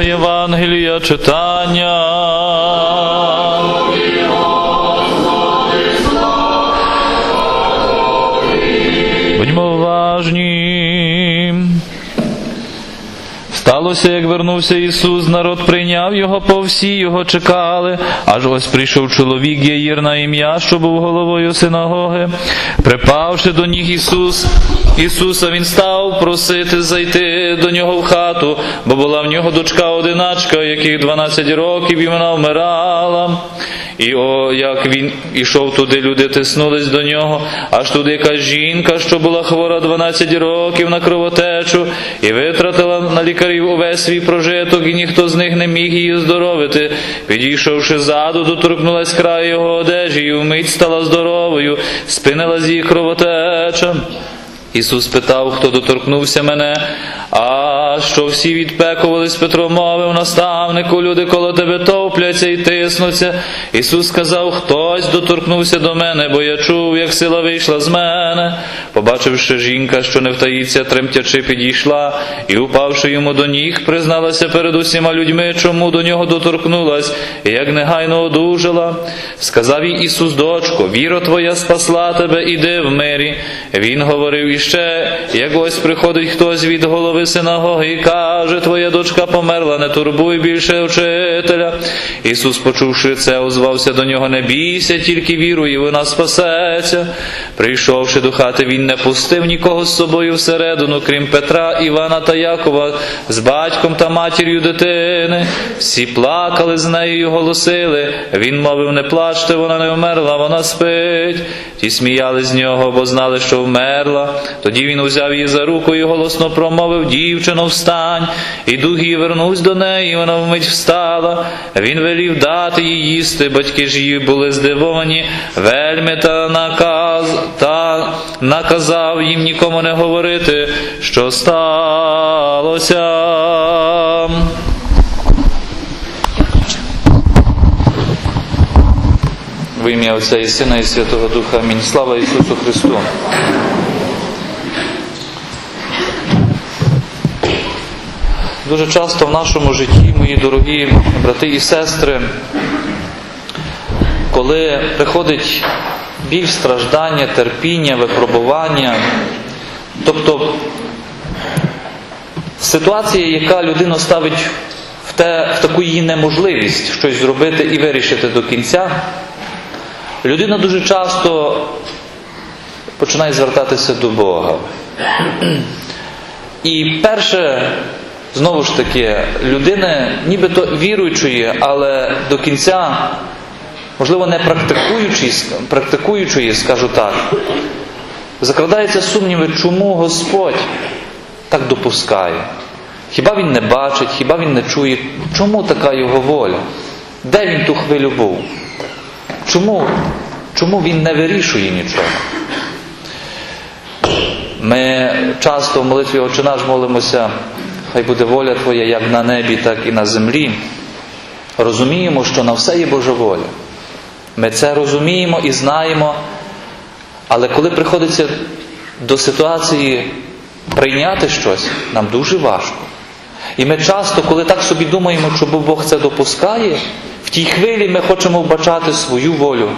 Євангелія читання. Сталося, як вернувся Ісус, народ прийняв його, по всі його чекали. Аж ось прийшов чоловік Яїр на ім'я, що був головою синагоги. Припавши до ніг Ісус, Ісуса, він став просити зайти до нього в хату, бо була в нього дочка одиначка, яких 12 років, і вона вмирала. І о, як він ішов туди, люди тиснулись до нього, аж туди якась жінка, що була хвора 12 років на кровотечу, і витратила на лікарів увесь свій прожиток, і ніхто з них не міг її здоровити. Підійшовши ззаду, доторкнулась краю його одежі, і вмить стала здоровою, спинилась її кровотеча. Ісус питав, хто доторкнувся мене, а що всі відпекувались, Петро мовив наставнику, люди коло тебе топляться і тиснуться. Ісус сказав, хтось доторкнувся до мене, бо я чув, як сила вийшла з мене. Побачивши жінка, що не втаїться, тремтячи, підійшла, і, упавши йому до ніг, призналася перед усіма людьми, чому до нього доторкнулась, і як негайно одужала. Сказав їй Ісус, дочко, віра твоя спасла тебе, іди в мирі. Він говорив іще, як ось приходить хтось від голови синагоги і каже, твоя дочка померла, не турбуй більше вчителя. Ісус, почувши це, озвався до нього, не бійся, тільки віруй, і вона спасеться. Прийшовши до хати, він не пустив нікого з собою всередину, крім Петра, Івана та Якова, з батьком та матір'ю дитини. Всі плакали з нею голосили. Він мовив, не плачте, вона не вмерла, вона спить. Ті сміяли з нього, бо знали, що вмерла. Тоді він узяв її за руку і голосно промовив: Дівчино, встань. І дух її вернувся до неї, і вона вмить встала. Він велів дати їй їсти. Батьки ж її були здивовані, вельми та наказ та наказав їм нікому не говорити, що сталося. В ім'я Отця і Сина і Святого Духа. Амінь. Слава Ісусу Христу. Дуже часто в нашому житті, мої дорогі брати і сестри, коли приходить біль, страждання, терпіння, випробування, тобто ситуація, яка людину ставить в, те, в таку її неможливість щось зробити і вирішити до кінця, людина дуже часто починає звертатися до Бога. І перше, знову ж таки, людини нібито віруючої, але до кінця, можливо, не практикуючої, скажу так, закрадаються сумніви, чому Господь так допускає. Хіба він не бачить, хіба він не чує, чому така його воля? Де він ту хвилю був? Чому, чому він не вирішує нічого? Ми часто в молитві Отче наш молимося, хай буде воля Твоя як на небі, так і на землі. Розуміємо, що на все є Божа воля. Ми це розуміємо і знаємо, але коли приходиться до ситуації прийняти щось, нам дуже важко. І ми часто, коли так собі думаємо, що Бог це допускає, в тій хвилі ми хочемо вбачати свою волю,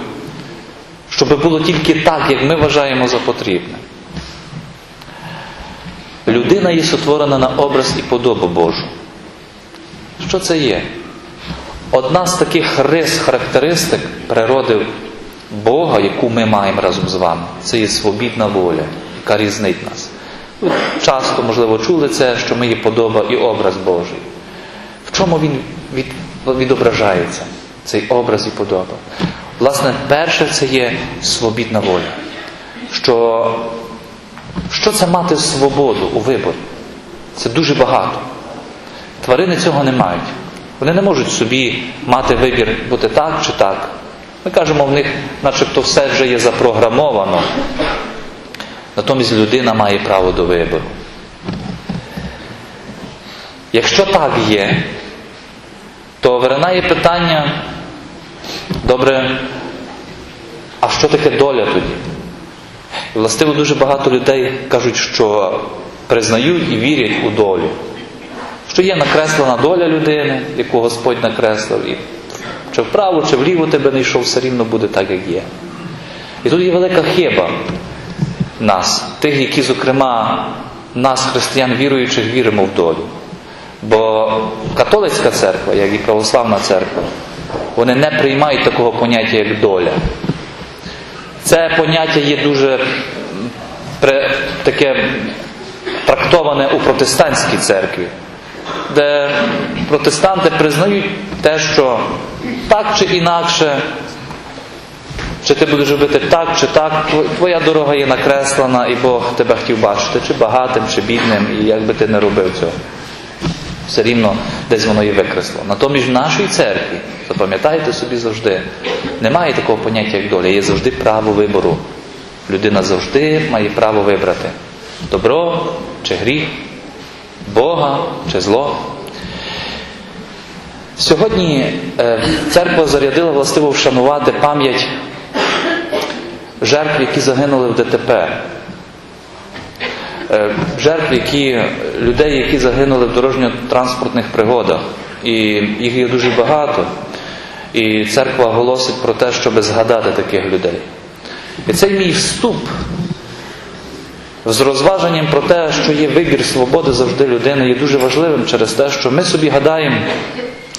щоб було тільки так, як ми вважаємо за потрібне. Людина є сотворена на образ і подобу Божу. Що це є? Одна з таких рис, характеристик природи Бога, яку ми маємо разом з вами, це є свобідна воля, яка різнить нас. Ви часто, можливо, чули це, що ми є подоба і образ Божий. В чому він від, відображається, цей образ і подоба? Власне, перше це є свобідна воля. Що що це мати свободу у виборі? Це дуже багато. Тварини цього не мають. Вони не можуть собі мати вибір бути так чи так. Ми кажемо, в них начебто все вже є запрограмовано. Натомість людина має право до вибору. Якщо так є, то виринає питання, добре, а що таке доля тоді? Властиво дуже багато людей кажуть, що признають і вірять у долю. що є накреслена доля людини, яку Господь накреслив, і чи вправо, чи вліво тебе не йшов, все рівно буде так, як є. І тут є велика хиба нас, тих, які, зокрема, нас, християн віруючих, віримо в долю. Бо католицька церква, як і православна церква, вони не приймають такого поняття, як доля. Це поняття є дуже таке трактоване у протестантській церкві, де протестанти признають те, що так чи інакше, чи ти будеш робити так, чи так, твоя дорога є накреслена, і Бог тебе хотів бачити, чи багатим, чи бідним, і як би ти не робив цього. Все рівно десь воно є викреслено. Натомість в нашій церкві, запам'ятайте собі завжди, немає такого поняття, як доля, є завжди право вибору. Людина завжди має право вибрати добро чи гріх, Бога чи зло. Сьогодні е, церква зарядила властиво вшанувати пам'ять жертв, які загинули в ДТП. Е, Жертв, які, людей, які загинули в дорожньо-транспортних пригодах. І їх є дуже багато. І церква голосить про те, щоб згадати таких людей. І цей мій вступ з розваженням про те, що є вибір свободи завжди людини, є дуже важливим через те, що ми собі гадаємо,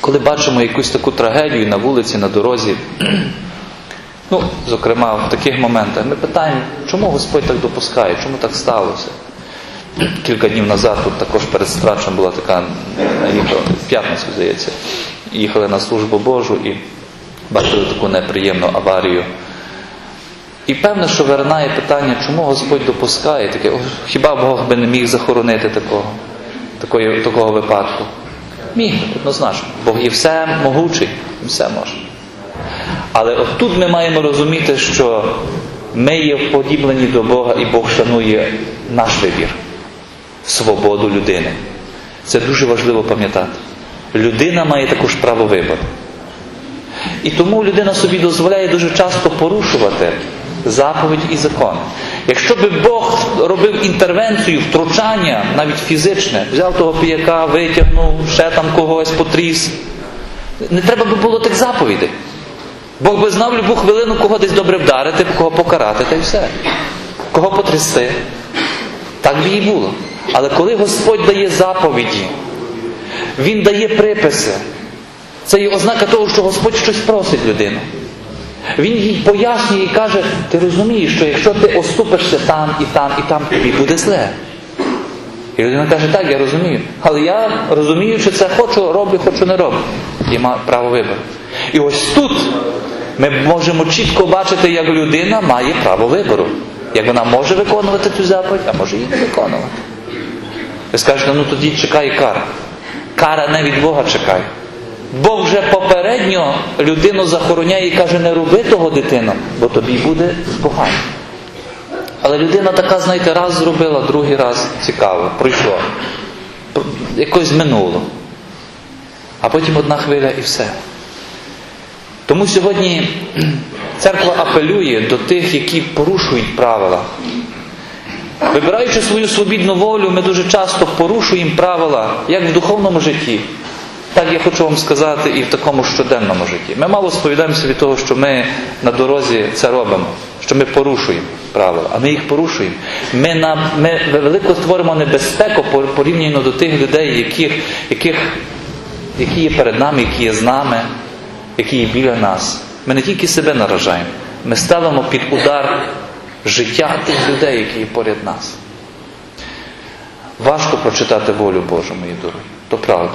коли бачимо якусь таку трагедію на вулиці, на дорозі, ну, зокрема, в таких моментах, ми питаємо, чому Господь так допускає, чому так сталося? Кілька днів назад тут також перед страчем була така, їхала, в п'ятницю, здається, їхали на службу Божу і бачили таку неприємну аварію. І певне, що виринає питання, чому Господь допускає таке, хіба Бог би не міг захоронити такого, такої, такого випадку? Міг, однозначно. Бог є все могучий, все може. Але от тут ми маємо розуміти, що ми є вподіблені до Бога, і Бог шанує наш вибір, свободу людини. Це дуже важливо пам'ятати. Людина має також право вибору. І тому людина собі дозволяє дуже часто порушувати заповідь і закон. Якщо би Бог робив інтервенцію, втручання, навіть фізичне, взяв того піяка, витягнув, ще там когось потріс, не треба би було тих заповідей. Бог би знав любу хвилину, кого десь добре вдарити, кого покарати, та й все. Кого потрясти. Так би і було. Але коли Господь дає заповіді, Він дає приписи, це є ознака того, що Господь щось просить людину. Він їй пояснює і каже, ти розумієш, що якщо ти оступишся там і там, і там, тобі буде зле. І людина каже, так, я розумію. Але я розумію, що це хочу, роблю, хочу не роблю. Я маю право вибору. І ось тут ми можемо чітко бачити, як людина має право вибору. Як вона може виконувати цю заповідь, а може її не виконувати. Ви скажете, ну тоді чекай кара. Кара не від Бога чекає. Бог вже попередньо людину захороняє і каже, не роби того дитину, бо тобі буде погано. Але людина така, знаєте, раз зробила, другий раз цікаво, пройшло. Якось минуло. А потім одна хвиля і все. Тому сьогодні церква апелює до тих, які порушують правила. Вибираючи свою свобідну волю, ми дуже часто порушуємо правила як в духовному житті, так я хочу вам сказати і в такому щоденному житті. Ми мало сповідаємося від того, що ми на дорозі це робимо, що ми порушуємо правила, а ми їх порушуємо. Ми, на, ми велико створимо небезпеку порівняно до тих людей, яких, яких, які є перед нами, які є з нами, які є біля нас. Ми не тільки себе наражаємо, ми ставимо під удар життя тих людей, які є поряд нас. Важко прочитати волю Божу, мої дорогі. То правда.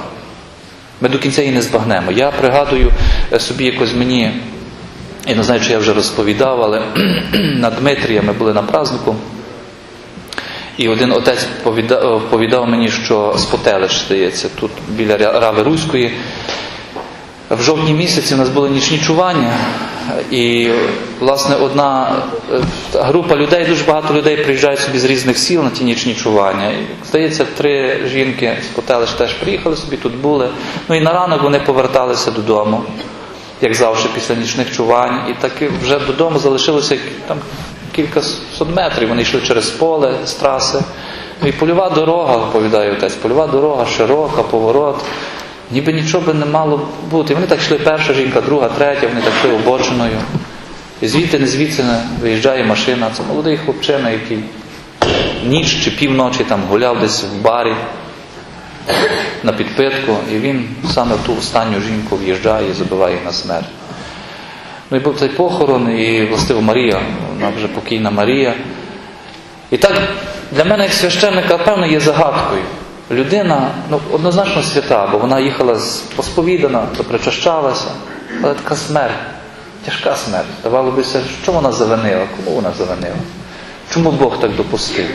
Ми до кінця її не збагнемо. Я пригадую собі якось мені, я не знаю, чи я вже розповідав, але на Дмитрія ми були на празднику, і один отець повідав, повідав мені, що з Потелич, здається, тут біля Рави Руської. В жовтні місяці у нас були нічні чування, і, власне, одна група людей, дуже багато людей приїжджають собі з різних сіл на ті нічні чування. І, здається, три жінки з Потелич теж приїхали собі, тут були. Ну і на ранок вони поверталися додому, як завжди, після нічних чувань. І так вже додому залишилося там кілька сот метрів. Вони йшли через поле з траси. І польова дорога, оповідає отець, польова дорога, широка, поворот. Ніби нічого би не мало бути. І вони так йшли перша жінка, друга, третя, вони так йшли обочиною. І звідти, не звідси не виїжджає машина. Це молодий хлопчина, який ніч чи півночі там гуляв десь в барі на підпитку, і він саме в ту останню жінку в'їжджає і забиває на смерть. Ну і був цей похорон, і властиво Марія, вона вже покійна Марія. І так для мене, як священника, певно, є загадкою. Людина ну, однозначно свята, бо вона їхала посповідана, причащалася, але така смерть, тяжка смерть. Здавало бися, що вона завинила, кому вона завинила? Чому Бог так допустив?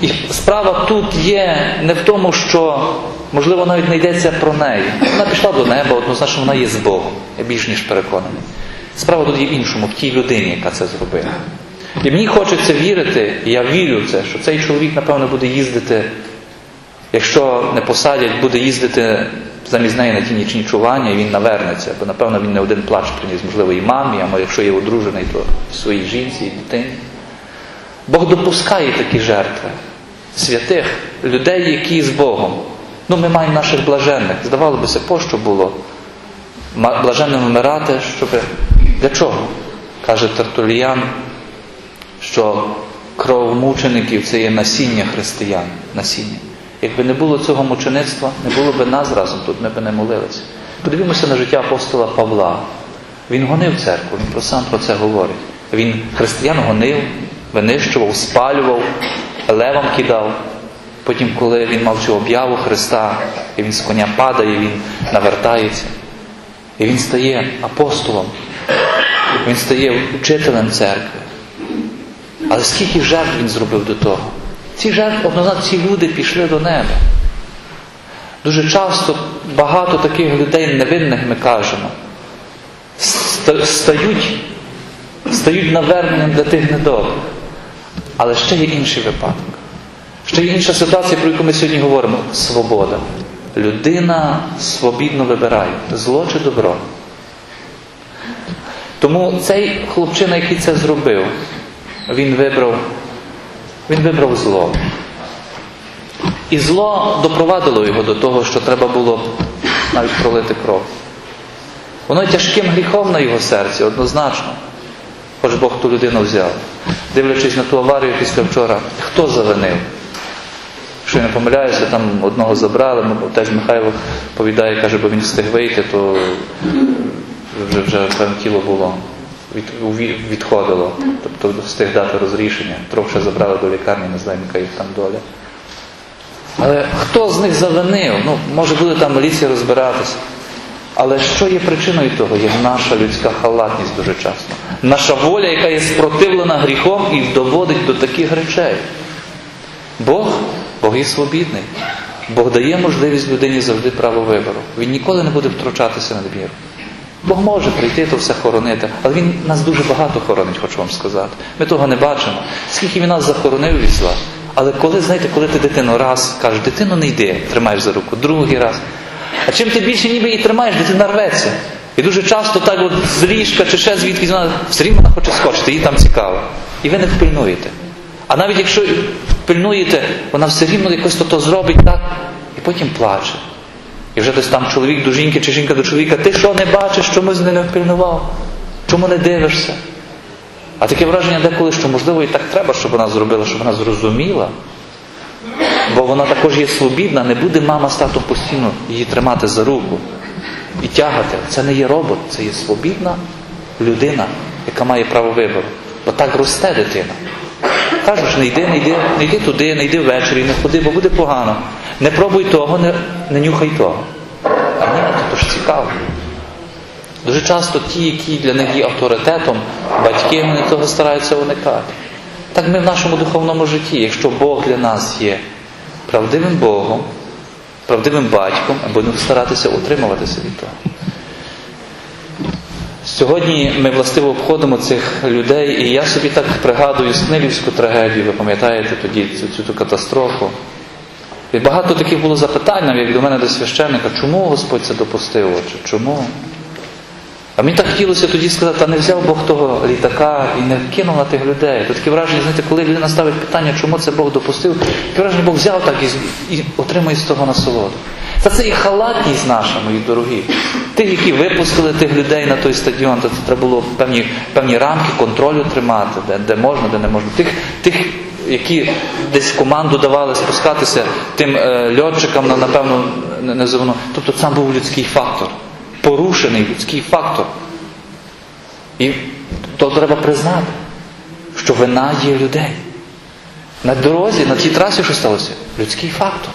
І справа тут є не в тому, що, можливо, навіть не йдеться про неї. Вона пішла до неба, однозначно вона є з Богом. Я більш ніж переконаний. Справа тут є в іншому, в тій людині, яка це зробила. І мені хочеться вірити, і я вірю в це, що цей чоловік, напевно, буде їздити, якщо не посадять, буде їздити замість неї на ті нічні чування, і він навернеться. Бо, напевно, він не один плач приніс, можливо, і мамі, а якщо є одружений, то своїй жінці і дитині. Бог допускає такі жертви святих, людей, які з Богом. Ну, ми маємо наших блаженних. Здавало би се, пощо було блаженним вмирати, щоб. Для чого? Каже Тертуліян, що кров мучеників це є насіння християн. Насіння. Якби не було цього мучеництва, не було б нас разом тут, ми б не молилися. Подивімося на життя апостола Павла. Він гонив церкву, він сам про це говорить. Він християн гонив, винищував, спалював, левам кидав. Потім, коли він мав цю об'яву Христа, і він з коня падає, він навертається. І він стає апостолом, він стає учителем церкви. Але скільки жертв він зробив до того? Ці жертви, однозначно, ці люди пішли до неба. Дуже часто багато таких людей невинних ми кажемо, стають, стають наверненням для тих недобрих. Але ще є інший випадок. Ще є інша ситуація, про яку ми сьогодні говоримо свобода. Людина свобідно вибирає, зло чи добро. Тому цей хлопчина, який це зробив, він вибрав, він вибрав зло. І зло допровадило його до того, що треба було навіть пролити кров. Воно тяжким гріхом на його серці, однозначно. Хоч Бог ту людину взяв. Дивлячись на ту аварію після вчора, хто завинив? Якщо я не помиляюся, там одного забрали, теж Михайло повідає, каже, бо він встиг вийти, то вже вже певне тіло було, від, відходило, тобто встиг дати розрішення. Трохи забрали до лікарні, не знаю, яка їх там доля. Але хто з них завинив? Ну, може буде там міліція розбиратися. Але що є причиною того? Є наша людська халатність дуже часто. Наша воля, яка є спротивлена гріхом і доводить до таких речей. Бог, Бог є свобідний. Бог дає можливість людині завжди право вибору. Він ніколи не буде втручатися надміру. Бог може прийти то все хоронити, але Він нас дуже багато хоронить, хочу вам сказати. Ми того не бачимо. Скільки він нас захоронив від зла. Але коли, знаєте, коли ти дитину раз кажеш, дитину не йди, тримаєш за руку, другий раз. А чим ти більше ніби її тримаєш, дитина рветься. І дуже часто так от з ліжка чи ще звідки вона все рівно вона хоче скочити, їй там цікаво. І ви не впильнуєте. А навіть якщо пильнуєте, вона все рівно якось то, -то зробить так, і потім плаче. І вже десь там чоловік до жінки чи жінка до чоловіка, ти що не бачиш, чомусь не впильнував? Чому не дивишся? А таке враження деколи, що можливо і так треба, щоб вона зробила, щоб вона зрозуміла. Бо вона також є свобідна, не буде мама з татом постійно її тримати за руку і тягати. Це не є робот, це є свобідна людина, яка має право вибору. Бо так росте дитина. Кажеш, не йди, не йди, не йди туди, не йди ввечері, не ходи, бо буде погано. Не пробуй того, не, не нюхай того. А ні, то ж цікаво. Дуже часто ті, які для них є авторитетом, батьки, вони того стараються уникати. Так ми в нашому духовному житті, якщо Бог для нас є правдивим Богом, правдивим батьком, будемо старатися утримуватися від того. Сьогодні ми властиво обходимо цих людей, і я собі так пригадую Снилівську трагедію, ви пам'ятаєте тоді цю, цю, цю катастрофу. І багато таких було запитань, як до мене до священника, чому Господь це допустив? Чи чому? А мені так хотілося тоді сказати, а не взяв Бог того літака і не кинув на тих людей. То таке враження, знаєте, коли людина ставить питання, чому це Бог допустив, таке враження Бог взяв так і, і отримує з того насолоду. Та це і халатність наша, мої дорогі. Тих, які випустили тих людей на той стадіон, то це треба було певні, певні рамки контролю тримати, де, де можна, де не можна. Тих, тих, які десь команду давали спускатися тим е, льотчикам на напевно незовно. Тобто там був людський фактор, порушений людський фактор. І то треба признати, що вина є людей. На дорозі, на тій трасі, що сталося, людський фактор.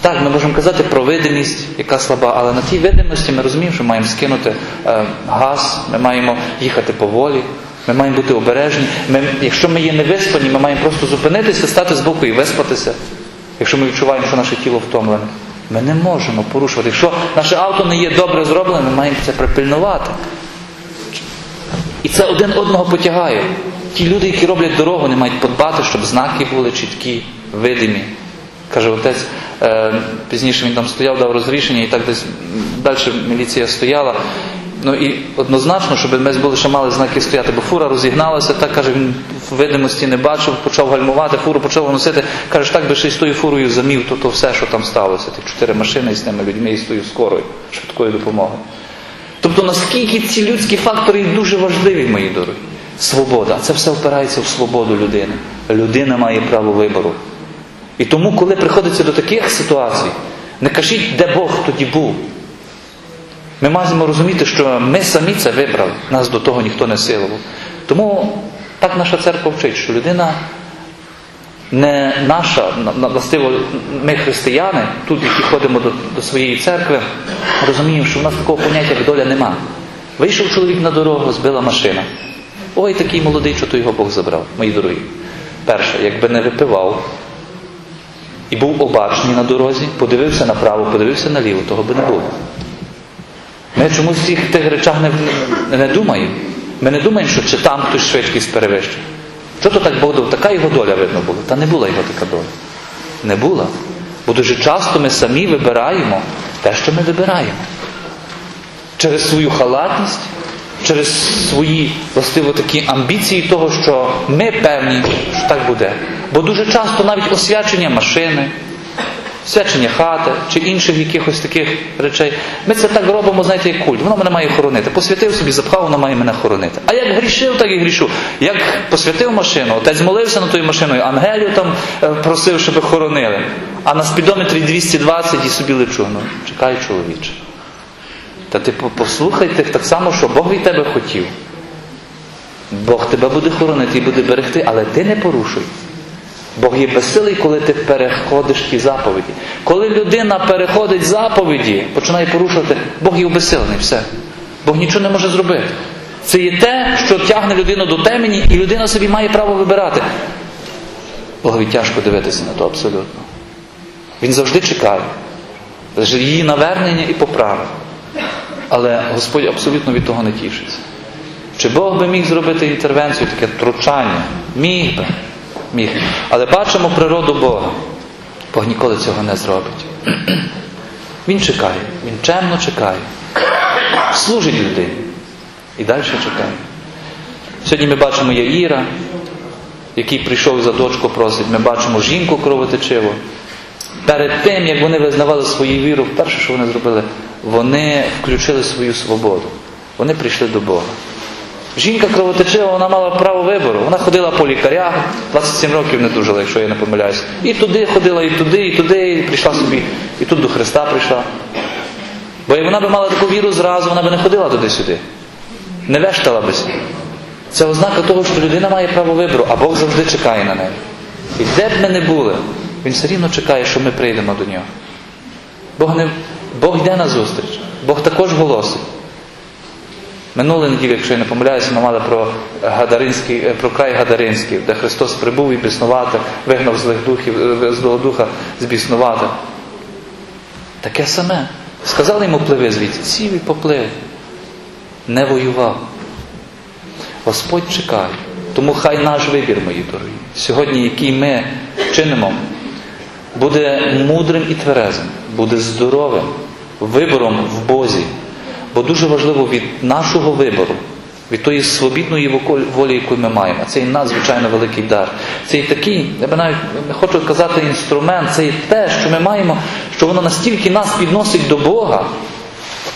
Так, ми можемо казати про видимість, яка слаба, але на тій видимості ми розуміємо, що маємо скинути е, газ, ми маємо їхати поволі, ми маємо бути обережні. Ми, якщо ми є невиспані, ми маємо просто зупинитися, стати збоку і виспатися. Якщо ми відчуваємо, що наше тіло втомлене, ми не можемо порушувати. Якщо наше авто не є добре зроблене, ми маємо це припильнувати. І це один одного потягає. Ті люди, які роблять дорогу, вони мають подбати, щоб знаки були чіткі, видимі. Каже отець, е, пізніше він там стояв, дав розрішення, і так десь далі міліція стояла. Ну і однозначно, щоб ми були ще мали знаки стояти, бо фура розігналася, так каже, він в видимості не бачив, почав гальмувати, фуру почав носити. Каже, так би ще й з тою фурою замів, то, то все, що там сталося. Ті чотири машини з тими людьми і з тою скорою, швидкою допомогою. Тобто наскільки ці людські фактори дуже важливі, мої дорогі. Свобода. Це все впирається в свободу людини. Людина має право вибору. І тому, коли приходиться до таких ситуацій, не кажіть, де Бог тоді був. Ми маємо розуміти, що ми самі це вибрали, нас до того ніхто не силував. Тому так наша церква вчить, що людина не наша, на- на- властиво, ми християни, тут, які ходимо до, до своєї церкви, розуміємо, що в нас такого поняття як доля нема. Вийшов чоловік на дорогу, збила машина. Ой, такий молодий, що то його Бог забрав, мої дорогі. Перше, якби не випивав і був обачний на дорозі, подивився направо, подивився наліво, того би не було. Ми чомусь в цих тих речах не, не думаємо. Ми не думаємо, що чи там хтось швидкість перевищив. Що то так Бог? Така його доля видно була. Та не була його така доля. Не була. Бо дуже часто ми самі вибираємо те, що ми вибираємо. Через свою халатність, через свої властиво такі амбіції того, що ми певні, що так буде. Бо дуже часто навіть освячення машини, свячення хати чи інших якихось таких речей. Ми це так робимо, знаєте, як культ. Воно мене має хоронити. Посвятив собі, запхав, воно має мене хоронити. А як грішив, так і грішу. Як посвятив машину, отець молився над тою машиною, ангелів там е, просив, щоб хоронили. А на спідометрі 220 і собі лечу. Ну, чекай, чоловіче. Та ти послухай тих так само, що Бог від тебе хотів. Бог тебе буде хоронити і буде берегти, але ти не порушуй. Бог є безсилий, коли ти переходиш ті заповіді. Коли людина переходить заповіді, починає порушувати, Бог є безсилений, все. Бог нічого не може зробити. Це є те, що тягне людину до темені, і людина собі має право вибирати. Богові тяжко дивитися на то абсолютно. Він завжди чекає. Її навернення і поправи. Але Господь абсолютно від того не тішиться. Чи Бог би міг зробити інтервенцію, таке втручання? Міг би. Міг. Але бачимо природу Бога. Бог ніколи цього не зробить. Він чекає, він чемно чекає. Служить людині. І далі чекає. Сьогодні ми бачимо Яїра, який прийшов за дочку просить. Ми бачимо жінку кровотечиву. Перед тим, як вони визнавали свою віру, перше, що вони зробили, вони включили свою свободу. Вони прийшли до Бога. Жінка кровотечива, вона мала право вибору. Вона ходила по лікарях, 27 років не дужила, якщо я не помиляюсь. І туди ходила, і туди, і туди, і прийшла собі, і тут до Христа прийшла. Бо вона би мала таку віру зразу, вона би не ходила туди-сюди. Не вештала бися. Це ознака того, що людина має право вибору, а Бог завжди чекає на неї. І де б ми не були, Він все рівно чекає, що ми прийдемо до нього. Бог, не, Бог йде на зустріч, Бог також голосить. Минулої неділі, якщо я не помиляюся, ми мали про Гадаринський, е, про край Гадаринський, де Христос прибув і біснувати, вигнав злих духів, е, злого духа збіснувати. Таке саме. Сказали йому пливи звідси, сів і поплив. Не воював. Господь чекає. Тому хай наш вибір, мої дорогі, сьогодні, який ми чинимо, буде мудрим і тверезим, буде здоровим, вибором в Бозі, Бо дуже важливо від нашого вибору, від тої свобідної волі, яку ми маємо. Це і надзвичайно великий дар. Це і такий, я би навіть не хочу казати інструмент, це і те, що ми маємо, що воно настільки нас підносить до Бога,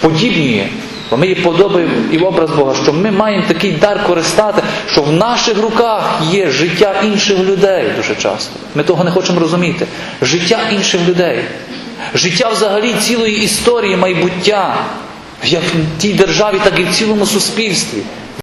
подібнює. Бо ми є подобаємо і образ Бога, що ми маємо такий дар користати, що в наших руках є життя інших людей дуже часто. Ми того не хочемо розуміти. Життя інших людей. Життя взагалі цілої історії майбуття, як в тій державі, так і в цілому суспільстві.